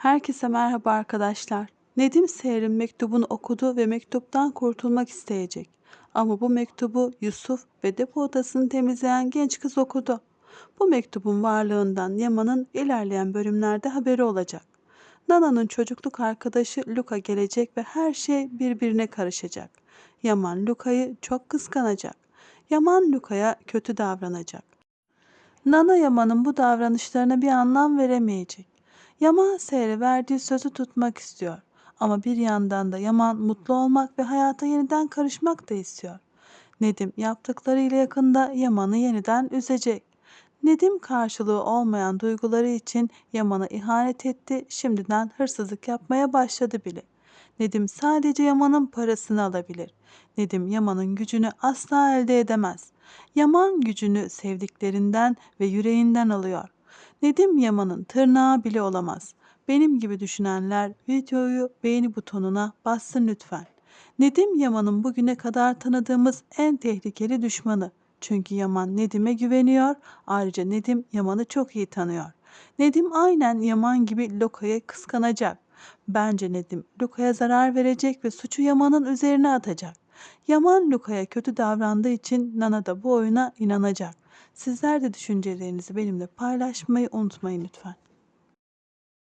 Herkese merhaba arkadaşlar. Nedim Seher'in mektubunu okudu ve mektuptan kurtulmak isteyecek. Ama bu mektubu Yusuf ve depo odasını temizleyen genç kız okudu. Bu mektubun varlığından Yaman'ın ilerleyen bölümlerde haberi olacak. Nana'nın çocukluk arkadaşı Luka gelecek ve her şey birbirine karışacak. Yaman Luka'yı çok kıskanacak. Yaman Luka'ya kötü davranacak. Nana Yaman'ın bu davranışlarına bir anlam veremeyecek. Yaman Seher'e verdiği sözü tutmak istiyor. Ama bir yandan da Yaman mutlu olmak ve hayata yeniden karışmak da istiyor. Nedim yaptıklarıyla yakında Yaman'ı yeniden üzecek. Nedim karşılığı olmayan duyguları için Yaman'a ihanet etti, şimdiden hırsızlık yapmaya başladı bile. Nedim sadece Yaman'ın parasını alabilir. Nedim Yaman'ın gücünü asla elde edemez. Yaman gücünü sevdiklerinden ve yüreğinden alıyor. Nedim Yaman'ın tırnağı bile olamaz. Benim gibi düşünenler videoyu beğeni butonuna bassın lütfen. Nedim Yaman'ın bugüne kadar tanıdığımız en tehlikeli düşmanı. Çünkü Yaman Nedim'e güveniyor. Ayrıca Nedim Yaman'ı çok iyi tanıyor. Nedim aynen Yaman gibi Loka'yı kıskanacak. Bence Nedim Luka'ya zarar verecek ve suçu Yaman'ın üzerine atacak. Yaman Luka'ya kötü davrandığı için Nana da bu oyuna inanacak. Sizler de düşüncelerinizi benimle paylaşmayı unutmayın lütfen.